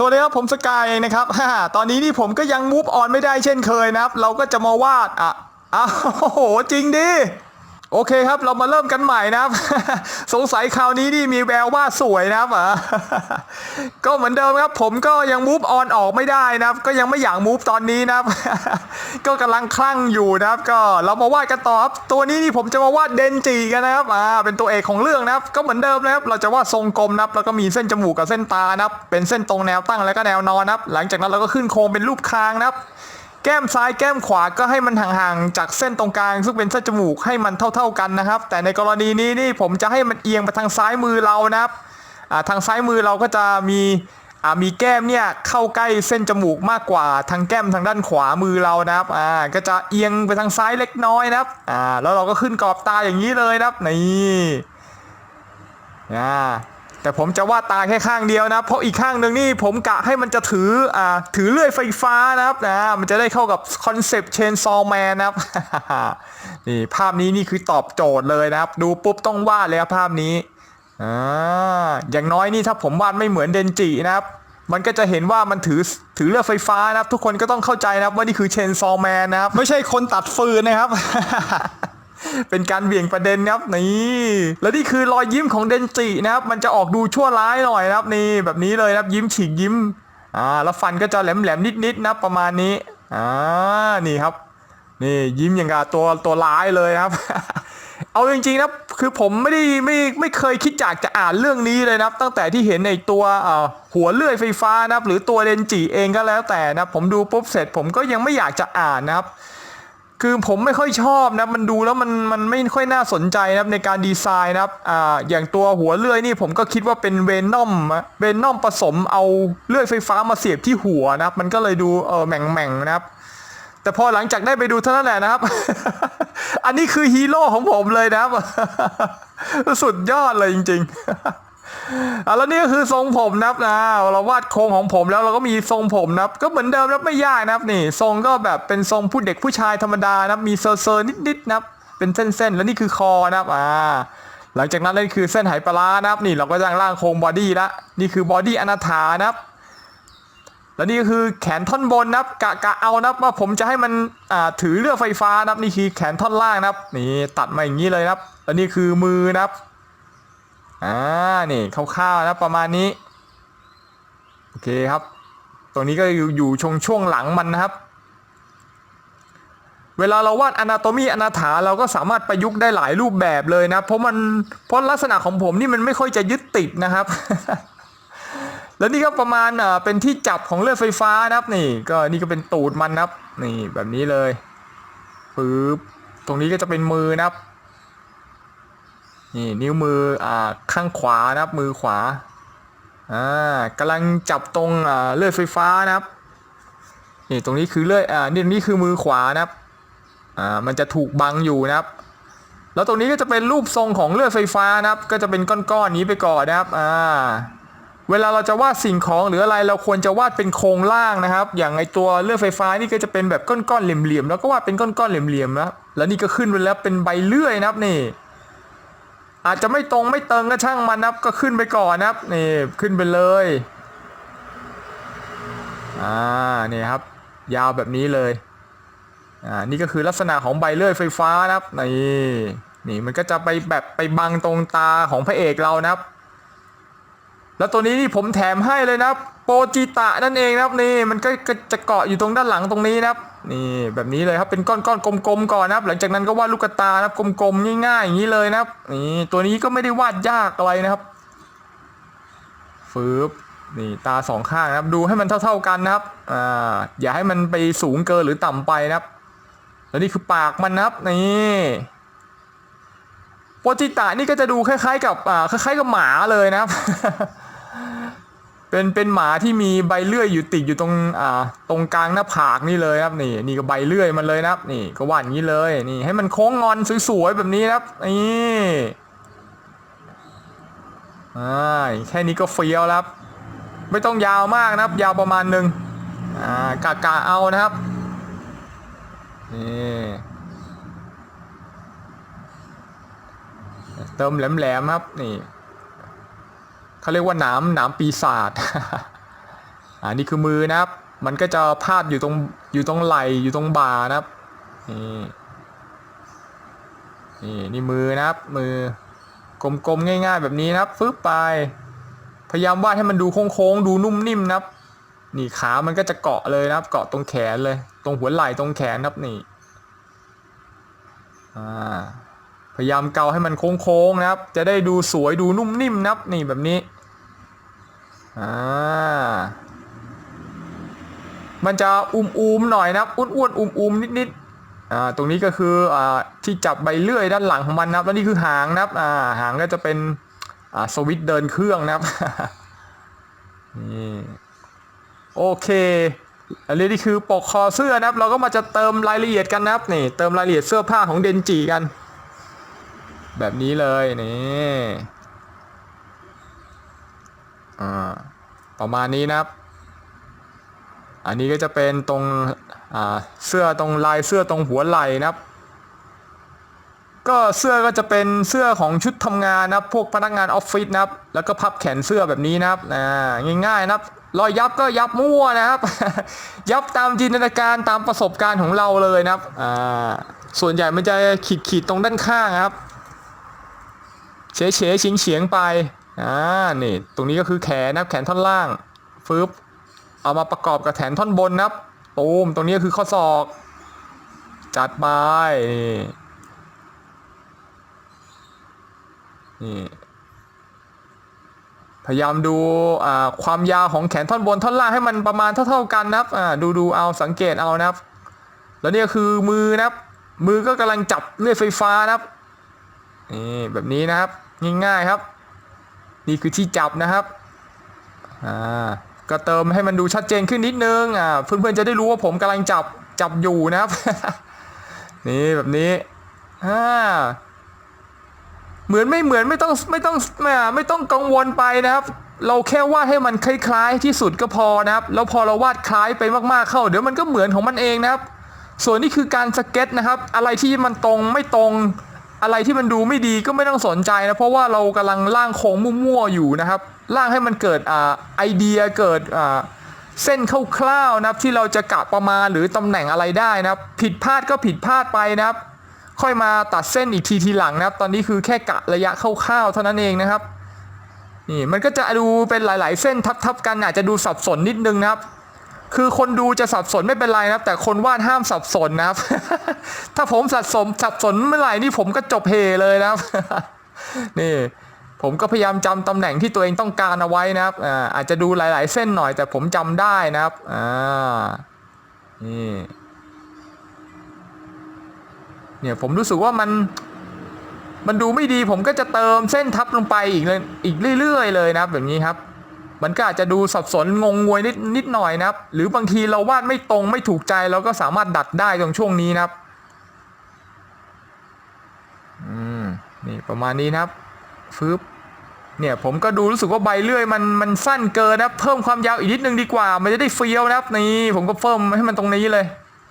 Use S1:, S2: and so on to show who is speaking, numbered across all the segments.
S1: สวัสดีครับผมสกายนะครับฮ่าตอนนี้นี่ผมก็ยังมูฟออนไม่ได้เช่นเคยนะครับ เราก็จะมาวาดอะอ้าวโอ้โหจริงดิ โอเคครับเรามาเริ่มกันใหม่นะครับ สงสัยคราวนี้นี่มีแววว่าสวยนะครับก็เหมือนเดิมครับ ผมก็ยังมูฟออนออกไม่ได้นะครับ ก็ยังไม่อยากมูฟตอนนี้นะครับ ก็กำลังคลั่งอยู่นะครับ ก็เรามาวาดกันต่อครับตัวนี้นี่ผมจะมาวาดเดนจิกันนะครับอ่าเป็นตัวเอกของเรื่องนะครับ ก็เหมือนเดิมนะครับ เราจะวาดทรงกลมนะครับ แล้วก็มีเส้นจมูกกับเส้นตานะครับ เป็นเส้นตรงแนวตั้งแล้วก็แนวนอนนะครับ หลังจากนั้นเราก็ขึ้นโครงเป็นรูปคางนะครับ แก้มซ้ายแก้มขวาก็ให้มันห่างๆจากเส้นตรงกลาง ซึ่งเป็นเส้นจมูกให้มันเท่า ๆกันนะครับ แต่ในกรณีนี้นี่ผมจะให้มันเอียงไปทางซ้ายมือเรานะครับาทางซ้ายมือเราก็จะมีมีแก้มเนี่ยเข้าใกล้เส้นจมูกมากกว่าทางแก้มทางด้านขวามือเรานะครับอ่าก็จะเอียงไปทางซ้ายเล็กน้อยนะครับอ่าแล้วเราก็ขึ้นกรอบตาอย่างนี้เลยนะครับนี่อ่า แต่ผมจะวาดตาแค่ข้างเดียวนะ เพราะอีกข้างหนึ่งนี่ผมกะให้มันจะถืออ่าถือเลื่อยไฟฟ้านะครับนะมันจะได้เข้ากับคอนเซปต์เชนซอแมนนะครับนี่ภาพนี้นี่คือตอบโจทย์เลยนะครับ ดูปุ๊บต้องวาดเลยครับภาพนี้อ่าอย่างน้อยนี่ถ้าผมวาดไม่เหมือนเดนจินะครับ มันก็จะเห็นว่ามันถือถือเลื่อยไฟฟ้านะครับ ทุกคนก็ต้องเข้าใจนะครับว่านี่คือเชนซอแมนนะครับ ไม่ใช่คนตัดฟืนนะครับ เป็นการเบี่ยงประเด็นครับนี่แล้วนี่คือรอยยิ้มของเดนจินะครับ มันจะออกดูชั่วร้ายหน่อยนะครับนี่แบบนี้เลยนะครับยิ้มฉีกยิ้มอ่าแล้วฟันก็จะแหลมๆนิดๆนะครับประมาณนี้อ่านี่ครับ นี่ยิ้มอย่างกับตัวตัวร้ายเลยครับ เอาจริงๆนะคือผมไม่ได้ไม่ไม่เคยคิดอยากจะอ่านเรื่องนี้เลยนะครับ ตั้งแต่ที่เห็นในตัวเอ่อหัวเลื่อยไฟฟ้านะครับ หรือตัวเดนจิเองก็แล้วแต่นะผมดูปุ๊บเสร็จผมก็ยังไม่อยากจะอ่านนะครับ คือผมไม่ค่อยชอบนะมันดูแล้วมันมันไม่ค่อยน่าสนใจนะครับในการดีไซน์นะครับอ่าอย่างตัวหัวเลื่อยนี่ผมก็คิดว่าเป็นเวนอมเวนอมผสมเอาเลื่อยไฟฟ้ามาเสียบที่หัวนะครับ มันก็เลยดูเออแหม่งแม่งนะครับ แต่พอหลังจากได้ไปดูเท่านั้นแหละนะครับ อันนี้คือฮีโร่ของผมเลยนะครับ สุดยอดเลยจริง ๆ อะแล้วนี่ก็คือทรงผมนะครับนะเราวาดโครงของผมแล้วเราก็มีทรงผมนะครับ ก็เหมือนเดิมนะครับไม่ยากนะครับนี่ ทรงก็แบบเป็นทรงผู้เด็กผู้ชายธรรมดานะครับ มีเซอร์เซอร์นิดๆนะครับ เป็นเส้นๆ แล้วนี่คือคอนะครับอ่าหลังจากนั้นนี่คือเส้นไหปลานะครับ นี่เราก็จะล่างโครงบอดี้ละนี่คือบอดี้อนาถานะครับแล้วนี่ก็คือแขนท่อนบนนะครับกะกะเอานะครับว่าผมจะให้มันอ่าถือเรือไฟฟ้านะครับนี่คือแขนท่อนล่างนะครับนี่ตัดมาอย่างนี้เลยนะครับแล้วนี่คือมือนะครับ อ่านี่คร่าวๆนะประมาณนี้ โอเคครับ ตรงนี้ก็อยู่ช่วงช่วงหลังมันนะครับ เวลาเราวาดอนาโตมีอนาถาเราก็สามารถประยุกต์ได้หลายรูปแบบเลยนะ เพราะมันเพราะลักษณะของผมนี่มันไม่ค่อยจะยึดติดนะครับแล้วนี่ก็ประมาณเป็นที่จับของเลือดไฟฟ้านะครับ นี่ก็นี่ก็เป็นตูดมันนะครับ นี่แบบนี้เลยปึ๊บตรงนี้ก็จะเป็นมือนะครับ นี่นิ้วมืออ่าข้างขวานะครับมือขวาอ่ากำลังจับตรงอ่าเลือดไฟฟ้านะครับนี่ตรงนี้คือเลือดอ่านี่นี่คือมือขวานะครับอ่ามันจะถูกบังอยู่นะครับ แล้วตรงนี้ก็จะเป็นรูปทรงของเลือดไฟฟ้านะครับ ก็จะเป็นก้อนๆนี้ไปก่อนนะครับอ่าเวลาเราจะวาดสิ่งของหรืออะไรเราควรจะวาดเป็นโครงล่างนะครับ อย่างไอตัวเลือดไฟฟ้านี่ก็จะเป็นแบบก้อนๆเหลี่ยมๆแล้วก็วาดเป็นก้อนๆเหลี่ยมๆนะแล้วนี่ก็ขึ้นไปแล้วเป็นใบเลื่อยนะครับนี่ อาจจะไม่ตรงไม่เติงก็ช่างมันนะครับก็ขึ้นไปก่อนนะครับนี่ขึ้นไปเลยอ่านี่ครับ ยาวแบบนี้เลยอ่านี่ก็คือลักษณะของใบเลื่อยไฟฟ้านะครับนี่นี่มันก็จะไปแบบไปบังตรงตาของพระเอกเรานะครับ แล้วตัวนี้นี่ผมแถมให้เลยนะครับ โปจิตะนั่นเองนะครับนี่มันก็จะเกาะอยู่ตรงด้านหลังตรงนี้นะครับนี่แบบนี้เลยครับเป็นก้อนๆกลมๆก่อนนะครับ หลังจากนั้นก็วาดลูกตานะครับกลมๆง่ายๆอย่างนี้เลยนะครับนี่ตัวนี้ก็ไม่ได้วาดยากอะไรนะครับฟืบนี่ตาสองข้างนะครับดูให้มันเท่า ๆกันนะครับอ่าอย่าให้มันไปสูงเกินหรือต่ำไปนะครับ แล้วนี่คือปากมันนะครับนี่โปจิตะนี่ก็จะดูคล้ายๆ กับอ่าคล้ายๆกับหมาเลยนะครับ เป็นเป็นหมาที่มีใบเลื่อยอยู่ติดอยู่ตรงอ่าตรงกลางหน้าผากนี่เลยครับนี่นี่ก็ใบเลื่อยมันเลยนะครับ นี่ก็วาดอย่างนี้เลยนี่ให้มันโค้งงอนสวยๆแบบนี้ครับนี่อ่าแค่นี้ก็เฟี้ยวแล้วครับ ไม่ต้องยาวมากนะครับ ยาวประมาณหนึ่งอ่ากะกะเอานะครับนี่เติมแหลมๆครับนี่ เขาเรียกว่าหนามหนามปีศาจอ่านี่คือมือนะครับ มันก็จะพาดอยู่ตรงอยู่ตรงไหลอยู่ตรงบ่านะครับนี่นี่นี่มือนะครับ มือกลมๆง่าย ๆ แบบนี้นะครับฟึบไป พยายามวาดให้มันดูโค้งๆดูนุ่มนิ่มนะครับ นี่ขามันก็จะเกาะเลยนะครับ เกาะตรงแขนเลย ตรงหัวไหล่ตรงแขนครับนี่พยายามเกาให้มันโค้งๆนะครับ จะได้ดูสวยดูนุ่มนิ่มนะครับ นี่แบบนี้ อ่ามันจะอุ้มๆหน่อยนะครับอ้วนๆอุ้มๆนิดๆอ่าตรงนี้ก็คืออ่าที่จับใบเลื่อยด้านหลังของมันนะครับแล้วนี่คือหางนะครับอ่าหางก็จะเป็นอ่าสวิตเดินเครื่องนะครับนี่โอเคอันนี้นี่คือปกคอเสื้อนะครับ เราก็มาจะเติมรายละเอียดกันนะครับนี่เติมรายละเอียดเสื้อผ้าของเดนจิกัน แบบนี้เลยนี่ อ่าประมาณนี้นะครับ อันนี้ก็จะเป็นตรงอ่าเสื้อตรงลายเสื้อตรงหัวไหล่นะครับ ก็เสื้อก็จะเป็นเสื้อของชุดทำงานนะครับ พวกพนักงานออฟฟิศนะครับ แล้วก็พับแขนเสื้อแบบนี้นะครับอ่าง่ายๆนะครับรอยยับก็ยับมั่วนะครับ ยับตามจินตนาการตามประสบการณ์ของเราเลยนะครับอ่าส่วนใหญ่มันจะขีดขีดๆตรงด้านข้างครับ เฉยเฉยเฉียงเฉียงไป อ่านี่ตรงนี้ก็คือแขนนะครับแขนท่อนล่างฟึบเอามาประกอบกับแขนท่อนบนนะครับตูมตรงนี้ก็คือข้อศอก จัดไปนี่นี่พยายามดูอ่าความยาวของแขนท่อนบนท่อนล่างให้มันประมาณเท่าๆกันนะครับอ่าดูดูเอาสังเกตเอานะครับ แล้วนี่ก็คือมือนะครับ มือก็กำลังจับเลื่อยไฟฟ้านะครับนี่แบบนี้นะครับง่ายๆครับ นี่คือที่จับนะครับอ่าก็เติมให้มันดูชัดเจนขึ้นนิดนึงอ่าเพื่อนๆจะได้รู้ว่าผมกำลังจับจับอยู่นะครับ นี่แบบนี้อ่าเหมือนไม่เหมือนไม่ต้องไม่ต้องไม่ไม่ต้องกังวลไปนะครับ เราแค่วาดให้มันคล้ายๆ ที่สุดก็พอนะครับ แล้วพอเราวาดคล้ายไปมากๆเข้า เดี๋ยวมันก็เหมือนของมันเองนะครับ ส่วนนี้คือการสเก็ตนะครับ อะไรที่มันตรงไม่ตรง อะไรที่มันดูไม่ดีก็ไม่ต้องสนใจนะเพราะว่าเรากำลังร่างโครงมั่วๆอยู่นะครับร่างให้มันเกิดอ่าไอเดียเกิดอ่าเส้นคร่าวๆนะครับที่เราจะกะประมาณหรือตำแหน่งอะไรได้นะครับ ผิดพลาดก็ผิดพลาดไปนะครับ ค่อยมาตัดเส้นอีกทีทีหลังนะครับ ตอนนี้คือแค่กะระยะคร่าวๆเท่านั้นเองนะครับนี่มันก็จะดูเป็นหลาย ๆ เส้นทับๆกันอาจจะดูสับสนนิดนึงนะครับ คือคนดูจะสับสนไม่เป็นไรนะครับ แต่คนวาดห้ามสับสนนะครับ ถ้าผมสับสนสับสนเมื่อไหร่นี่ผมก็จบเฮเลยนะครับ นี่ ผมก็พยายามจำตำแหน่งที่ตัวเองต้องการเอาไว้นะครับอาจจะดูหลาย ๆ เส้นหน่อย แต่ผมจำได้นะครับอ่านี่เนี่ยผมรู้สึกว่ามันมันดูไม่ดีผมก็จะเติมเส้นทับลงไปอีกเลยอีกเรื่อย ๆ เลยนะครับแบบนี้ครับ มันก็อาจจะดูสับสนงงงวยนิดนิดหน่อยนะครับ หรือบางทีเราวาดไม่ตรงไม่ถูกใจเราก็สามารถดัดได้ตรงช่วงนี้นะครับอืมนี่ประมาณนี้นะครับฟึบเนี่ยผมก็ดูรู้สึกว่าใบเลื่อยมันมันสั้นเกินนะเพิ่มความยาวอีกนิดนึงดีกว่า มันจะได้เฟี้ยวนะครับนี่ผมก็เพิ่มให้มันตรงนี้เลย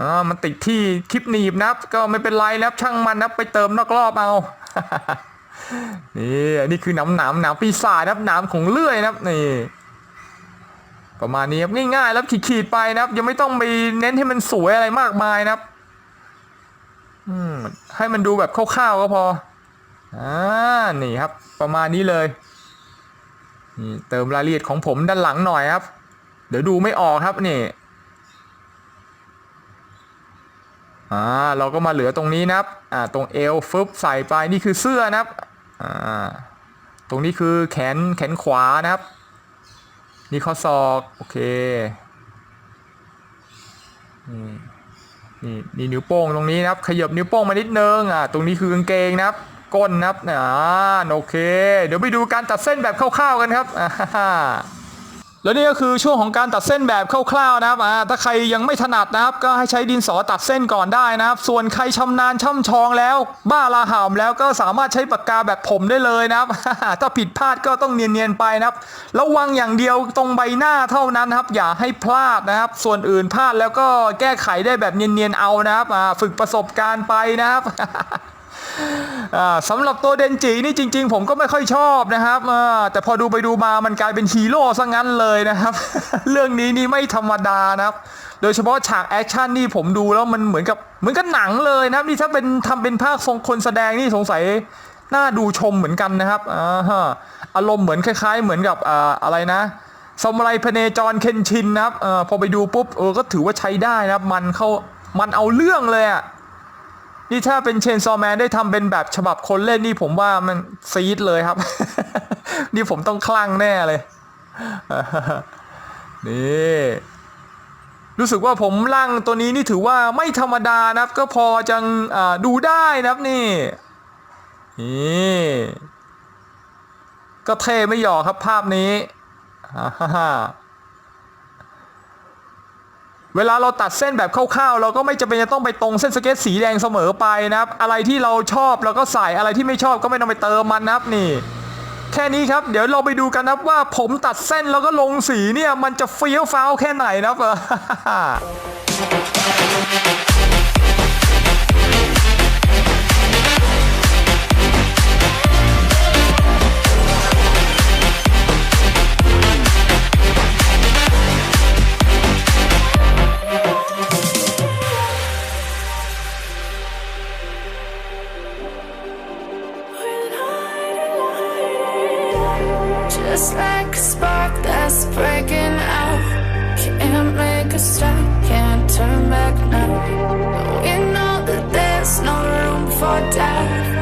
S1: อ่ามันติดที่คลิปหนีบนะครับ ก็ไม่เป็นไรนะครับช่างมันนะครับไปเติมนอกรอบเอา นี่อันนี้คือหนามหนามหนามปีศาจนะครับหนามของเลื่อยนะครับนี่ประมาณนี้ครับง่ายๆแล้วขีดๆไปนะครับ ยังไม่ต้องไปเน้นให้มันสวยอะไรมากมายนะครับ อืมให้มันดูแบบคร่าวๆก็พออ่านี่ครับ ประมาณนี้เลยนี่เติมรายละเอียดของผมด้านหลังหน่อยครับ เดี๋ยวดูไม่ออกครับนี่อ่าเราก็มาเหลือตรงนี้นะครับอ่าตรงเอวฟึบใส่ไปนี่คือเสื้อนะครับ อ่าตรงนี้คือแขนแขนขวานะครับ นี่ข้อศอกโอเคนี่นี่นี่นิ้วโป้งตรงนี้นะครับ ขยับนิ้วโป้งมานิดนึงอ่าตรงนี้คือกางเกงนะครับ ก้นนะครับอ่าโอเค เดี๋ยวไปดูการตัดเส้นแบบคร่าวๆกันครับอ่าฮ่าฮ่า แล้วนี่ก็คือช่วงของการตัดเส้นแบบคร่าวๆนะครับถ้าใครยังไม่ถนัดนะครับ ก็ให้ใช้ดินสอตัดเส้นก่อนได้นะครับ ส่วนใครชำนาญช่ำชองแล้ว บ้าลาห่ามแล้วก็สามารถใช้ปากกาแบบผมได้เลยนะครับ ถ้าผิดพลาดก็ต้องเนียนๆไปนะครับระวังอย่างเดียวตรงใบหน้าเท่านั้นนะครับ อย่าให้พลาดนะครับ ส่วนอื่นพลาดแล้วก็แก้ไขได้แบบเนียนๆเอานะครับฝึกประสบการณ์ไปนะครับ สำหรับตัวเดนจินี่จริง ๆ ผมก็ไม่ค่อยชอบนะครับแต่พอดูไปดูมามันกลายเป็นฮีโร่ซะงั้นเลยนะครับ เรื่องนี้นี่ไม่ธรรมดานะครับโดยเฉพาะฉากแอคชั่นนี่ผมดูแล้วมันเหมือนกับเหมือนกับหนังเลยนะครับนี่ถ้าเป็นทำเป็นภาคทรงคนแสดงนี่สงสัยน่าดูชมเหมือนกันนะครับอ่าฮะอารมณ์เหมือนคล้าย ๆ เหมือนกับอ่าอะไรนะซามูไรพเนจรเคนชินนะครับเออพอไปดูปุ๊บเออก็ถือว่าใช้ได้นะครับ มันเข้ามันเอาเรื่องเลยอะ นี่ถ้าเป็นเชนซอแมนได้ทำเป็นแบบฉบับคนเล่นนี่ผมว่ามันซีดเลยครับ นี่ผมต้องคลั่งแน่เลย นี่รู้สึกว่าผมร่างตัวนี้นี่ถือว่าไม่ธรรมดานะครับ ก็พอจังอดูได้นะครับนี่นี่ก็เท่ไม่หยอกครับภาพนี้ฮ่าฮ่า เวลาเราตัดเส้นแบบคร่าวๆ เราก็ไม่จำเป็นจะต้องไปตรงเส้นสเก็ตสีแดงเสมอไปนะครับ อะไรที่เราชอบเราก็ใส่อะไรที่ไม่ชอบก็ไม่ต้องไปเติมมันนะครับนี่ แค่นี้ครับ เดี๋ยวเราไปดูกันนะว่าผมตัดเส้นแล้วก็ลงสีเนี่ยมันจะเฟี้ยวฟ้าวแค่ไหนนะครับ
S2: Just like a spark that's breaking out. Can't make a stop, can't turn back now. We know that there's no room for doubt.